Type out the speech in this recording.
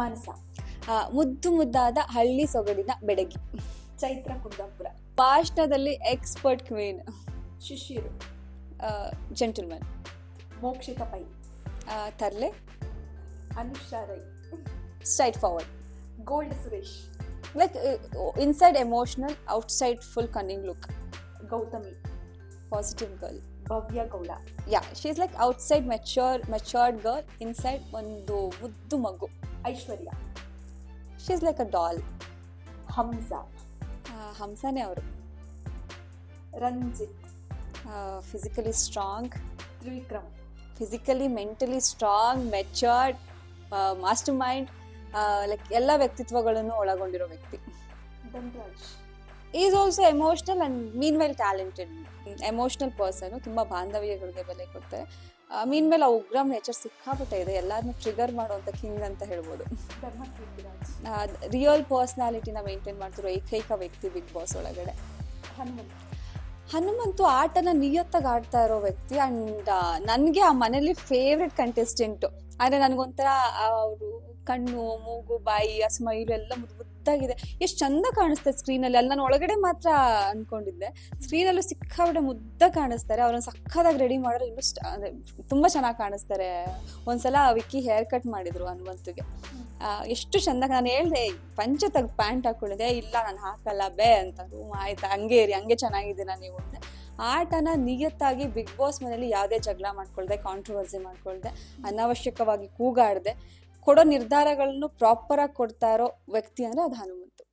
ಮಾನಸ. ಮುದ್ದು ಮುದ್ದಾದ ಹಳ್ಳಿ ಸೊಗಡಿನ ಬೆಡಗಿ. ಚೈತ್ರ ಕುಂದಾಪುರ. ಭಾಷಣದಲ್ಲಿ expert queen Shishir gentleman Mokshitha Pai. ತರ್ಲೆ. Anusha Rai. Straight forward gold Suresh. Like inside emotional outside full cunning look Gauthami. Positive girl Bhavya Gowda. Ya she is like outside mature matured girl inside ಒಂದು ಉದ್ದು ಮಗು. Aishwarya. She is like a doll Hamsa ಹಂಸನೇ ಅವರು. Ranjith. Physically strong Trivikram. Physically mentally strong matured master mind like ಎಲ್ಲ ವ್ಯಕ್ತಿತ್ವಗಳನ್ನು ಒಳಗೊಂಡಿರೋ ವ್ಯಕ್ತಿ. Dhanraj. Is also emotional and mean well talented emotional person ತುಂಬ ಬಾಂಧವ್ಯಗಳಿಗೆ ಬೆಲೆ ಕೊಡ್ತಾರೆ. ಮೀನ್ ಮೇಲೆ ಆ ಉಗ್ರಂ ನೇಚರ್ ಸಿಕ್ಕಾಪಟ್ಟೆ ಇದೆ. ಎಲ್ಲರನ್ನೂ ಟ್ರಿಗರ್ ಮಾಡುವಂಥ ಕಿಂಗ್ ಅಂತ ಹೇಳ್ಬೋದು. ರಿಯಲ್ ಪರ್ಸ್ನಾಲಿಟಿನ ಮೇಂಟೈನ್ ಮಾಡ್ತಿರೋ ಏಕೈಕ ವ್ಯಕ್ತಿ ಬಿಗ್ ಬಾಸ್ ಒಳಗಡೆ. ಹನುಮಂತ್. ಹನುಮಂತು ಆಟನ ನಿಯತ್ತಾಗಿ ಆಡ್ತಾ ಇರೋ ವ್ಯಕ್ತಿ ಅಂಡ್ ನನಗೆ ಆ ಮನೇಲಿ ಫೇವ್ರೆಟ್ ಕಂಟೆಸ್ಟೆಂಟ್ ಅಂದ್ರೆ ನನಗೊಂಥರ ಅವರು ಕಣ್ಣು, ಮೂಗು, ಬಾಯಿ ಆ ಸ್ಮೈಲು ಎಲ್ಲ ಮುದ್ದು ಮುದ್ದಾಗಿದೆ. ಎಷ್ಟು ಚಂದ ಕಾಣಿಸ್ತಾರೆ ಸ್ಕ್ರೀನಲ್ಲಿ ಅಲ್ಲಿ ನಾನು ಒಳಗಡೆ ಮಾತ್ರ ಅನ್ಕೊಂಡಿದ್ದೆ. ಸ್ಕ್ರೀನಲ್ಲೂ ಸಿಕ್ಕಾಬಿಟ್ಟೆ ಮುದ್ದ ಕಾಣಿಸ್ತಾರೆ. ಅವ್ರನ್ನ ಸಕ್ಕದಾಗಿ ರೆಡಿ ಮಾಡಿದ್ರೆ ಇನ್ನೂ ತುಂಬ ಚೆನ್ನಾಗಿ ಕಾಣಿಸ್ತಾರೆ. ಒಂದ್ಸಲ ವಿಕ್ಕಿ ಹೇರ್ ಕಟ್ ಮಾಡಿದ್ರು ಹನುಮಂತುಗೆ. ಎಷ್ಟು ಚಂದ ನಾನು ಹೇಳ್ದೆ, ಪಂಚ ತೆಗ್ದು ಪ್ಯಾಂಟ್ ಹಾಕೊಳ್ಳಿದೆ ಇಲ್ಲ ನಾನು ಹಾಕಲ್ಲ ಬೇ ಅಂತ ಹ್ಞೂ ಆಯ್ತು, ಹಂಗೆ ಇರಿ, ಹಂಗೆ ಚೆನ್ನಾಗಿದ್ದೀನ ನೀವು ಅಂದೆ ಆಟನ ನಿಯತ್ತಾಗಿ ಬಿಗ್ ಬಾಸ್ ಮನೇಲಿ ಯಾವುದೇ ಜಗಳ ಮಾಡ್ಕೊಳ್ದೆ ಕಾಂಟ್ರವರ್ಸಿ ಮಾಡ್ಕೊಳ್ದೆ, ಅನಾವಶ್ಯಕವಾಗಿ ಕೂಗಾಡದೆ, ಕೊಡೋ ನಿರ್ಧಾರಗಳನ್ನು ಪ್ರಾಪರಾಗಿ ಕೊಡ್ತಾ ಇರೋ ವ್ಯಕ್ತಿ ಅಂದರೆ ಅದು ಹನುಮಂತು.